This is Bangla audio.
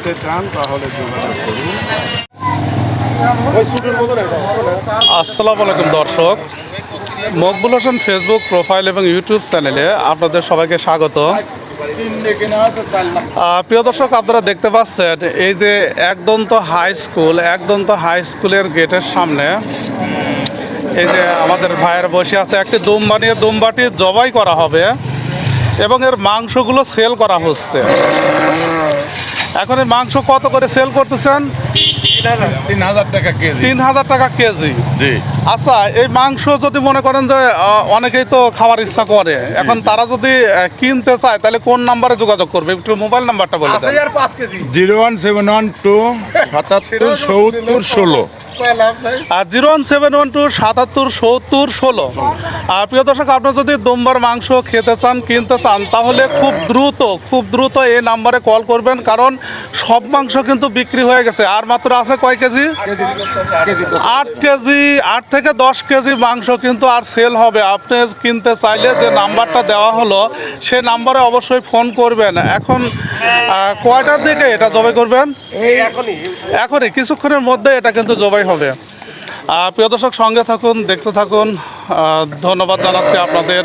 নিতে চান, তাহলে যোগাযোগ করুন। আসসালামু আলাইকুম দর্শক। মকবুল হোসেন ফেসবুক প্রোফাইল এবং ইউটিউব চ্যানেলে আপনাদের সবাইকে স্বাগত। প্রিয় দর্শক, আপনারা দেখতে পাচ্ছেন, এই যে Ekdanta high school Ekdanta high স্কুলের গেটের সামনে, এই যে আমাদের ভাইয়ের বসে আছে, একটি দুম বানিয়ে দুমবাটি জবাই করা হবে এবং এর মাংসগুলো সেল করা হচ্ছে। এখন এই মাংস কত করে সেল করতেছেন? তিন হাজার টাকা কেজি। তিন হাজার টাকা কেজি। জি। আচ্ছা এই মাংস যদি মনে করেন যে অনেকেই তো খাওয়ার ইচ্ছা করে এখন তারা যদি কিনতে চায় তাহলে কোন নাম্বারে যোগাযোগ করবে? একটু মোবাইল নাম্বারটা বলে দেন। Zero one seven one two সাতাত্তর সত্তর ষোলো। আর zero one seven one two সাতাত্তর সত্তর ষোলো। আর প্রিয় দর্শক আপনার যদি দুম্বার মাংস খেতে চান কিনতে চান তাহলে খুব দ্রুত খুব দ্রুত এই নাম্বারে কল করবেন কারণ সব মাংস কিন্তু বিক্রি হয়ে গেছে। আর মাত্র আছে কয় কেজি? আট কেজি আট থেকে দশ কেজি মাংস কিন্তু আর সেল হবে। আপনি কিনতে চাইলে যে নাম্বারটা দেওয়া হলো সে নাম্বারে অবশ্যই ফোন করবেন। এখন কয়টার দিকে এটা জবাই করবেন? এখনই কিছুক্ষণের মধ্যে এটা কিন্তু জবাই হবে। প্রিয় দর্শক সঙ্গে থাকুন দেখতে থাকুন। ধন্যবাদ জানাচ্ছি আপনাদের।